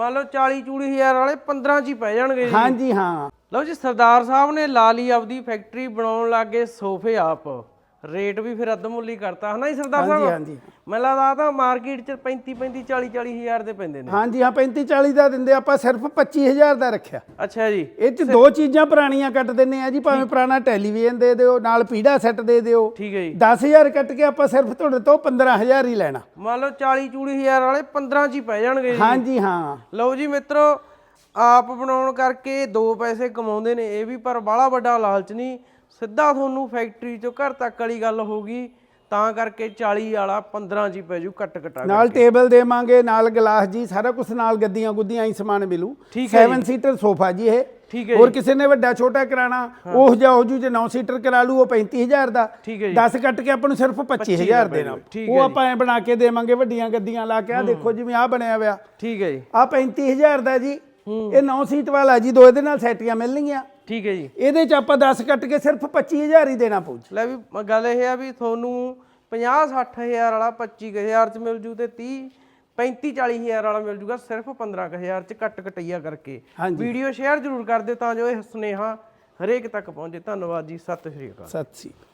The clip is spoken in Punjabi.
ਮੰਨ ਲਓ 40 ਚੂੜੀ ਹਜ਼ਾਰ ਵਾਲੇ 15 ਚ ਹੀ ਪੈ ਜਾਣਗੇ ਜੀ। ਹਾਂਜੀ ਹਾਂ। ਲਓ ਜੀ ਸਰਦਾਰ ਸਾਹਿਬ ਨੇ ਲਾ ਲਈ ਆਪਦੀ ਫੈਕਟਰੀ ਬਣਾਉਣ ਲੱਗੇ ਸੋਫੇ ਆਪ। ਰੇਟ ਵੀ ਫਿਰ ਅੱਧਮੁੱਲੀ ਕਰਤਾ ਹਨਾ ਜੀ ਸਰਦਾਰ ਹਾਂਜੀ ਸਾਹਿਬ? ਹਾਂਜੀ। ਮੈਨੂੰ ਲੱਗਦਾ ਤਾਂ ਮਾਰਕੀਟ 'ਚ 35 35 40 40 ਹਜ਼ਾਰ ਦੇ ਪੈਂਦੇ ਨੇ। ਹਾਂਜੀ ਹਾਂ 35 40 ਦਾ ਦਿੰਦੇ ਆਪਾਂ ਸਿਰਫ 25000 ਦਾ ਰੱਖਿਆ। ਅੱਛਾ ਜੀ। ਇਹ ਚ ਦੋ ਚੀਜ਼ਾਂ ਪੁਰਾਣੀਆਂ ਕੱਟ ਦਿੰਨੇ ਆ ਜੀ ਭਾਵੇਂ ਪੁਰਾਣਾ ਟੈਲੀਵਿਜ਼ਨ ਦੇ ਦਿਓ ਨਾਲ ਪੀੜਾ ਸੈੱਟ ਦੇ ਦਿਓ। ਠੀਕ ਹੈ ਜੀ। 10000 ਕੱਟ ਕੇ ਆਪਾਂ ਸਿਰਫ ਤੁਹਾਡੇ ਤੋਂ 15000 ਹੀ ਲੈਣਾ। ਮੰਨ ਲਓ 40 ਚੂੜੀ ਹਜ਼ਾਰ ਵਾਲੇ 15 ਚ ਹੀ ਪੈ ਜਾਣਗੇ ਜੀ। ਹਾਂਜੀ ਹਾਂ। ਲਓ ਜੀ ਮਿੱਤਰੋ ਆਪ ਬਣਾਉਣ ਕਰਕੇ ਦੋ ਪੈਸੇ ਕਮਾਉਂਦੇ ਨੇ ਇਹ ਵੀ ਪਰ ਬਾਹਲਾ ਵੱਡਾ ਲਾਲਚ ਨਹੀਂ। ਸਿੱਧਾ ਤੁਹਾਨੂੰ ਫੈਕਟਰੀ ਚੋਂ ਘਰ ਤੱਕ ਵਾਲੀ ਗੱਲ ਹੋਗੀ ਤਾਂ ਕਰਕੇ 40 ਵਾਲਾ 15 ਚ ਹੀ ਪੈ ਜੂ ਕੱਟ ਕਟਾ। ਨਾਲ ਟੇਬਲ ਦੇਵਾਂਗੇ ਨਾਲ ਗਲਾਸ ਜੀ ਸਾਰਾ ਕੁਝ ਨਾਲ ਗੱਦੀਆਂ ਗੁੱਦੀਆਂ ਹੀ ਸਮਾਨ ਮਿਲੂ। ਠੀਕ ਹੈ 7 ਸੀਟਰ ਸੋਫਾ ਜੀ ਇਹ। ਠੀਕ ਹੈ ਹੋਰ ਕਿਸੇ ਨੇ ਵੱਡਾ ਛੋਟਾ ਕਰਾਣਾ ਉਹ ਜਾ ਹੋ ਜੂ ਜੇ 9 ਸੀਟਰ ਕਰਾ ਲੂ ਉਹ 35000 ਦਾ। ਠੀਕ ਹੈ ਜੀ। 10 ਕੱਟ ਕੇ ਆਪਾਂ ਨੂੰ ਸਿਰਫ 25000 ਦੇਣਾ। ਉਹ ਆਪਾਂ ਐ ਬਣਾ ਕੇ ਦੇਵਾਂਗੇ ਵੱਡੀਆਂ ਗੱਦੀਆਂ ਲਾ ਕੇ। ਆ ਦੇਖੋ ਜਿਵੇਂ ਆ ਬਣਿਆ ਹੋਇਆ। ਠੀਕ ਹੈ ਜੀ। ਆ 35000 ਦਾ ਜੀ। ਇਹ 9 ਸੀਟ ਵਾਲਾ ਜੀ ਦੋ ਇਹਦੇ ਨਾਲ ਸੈਟੀਆਂ ਮਿਲਣਗੀਆਂ ਠੀਕ ਹੈ ਜੀ। ਇਹਦੇ ਚ ਆਪਾਂ 10 ਕੱਟ ਕੇ ਸਿਰਫ 25000 ਹੀ ਦੇਣਾ ਪਊ ਜੀ। ਲੈ ਵੀ ਗੱਲ ਇਹ ਆ ਵੀ ਤੁਹਾਨੂੰ 50 60000 ਵਾਲਾ 25000 ਚ ਮਿਲ ਜੂ ਤੇ 30 35 40000 ਵਾਲਾ ਮਿਲ ਜੂਗਾ ਸਿਰਫ 15000 ਚ ਕੱਟ ਕਟਈਆ ਕਰਕੇ। ਹਾਂਜੀ। ਵੀਡੀਓ ਸ਼ੇਅਰ ਜ਼ਰੂਰ ਕਰ ਦਿਓ ਤਾਂ ਜੋ ਇਹ ਸੁਨੇਹਾ ਹਰੇਕ ਤੱਕ ਪਹੁੰਚੇ। ਧੰਨਵਾਦ ਜੀ ਸਤਿ ਸ਼੍ਰੀ ਅਕਾਲ। ਸਤਿ ਸ੍ਰੀ ਅਕਾਲ।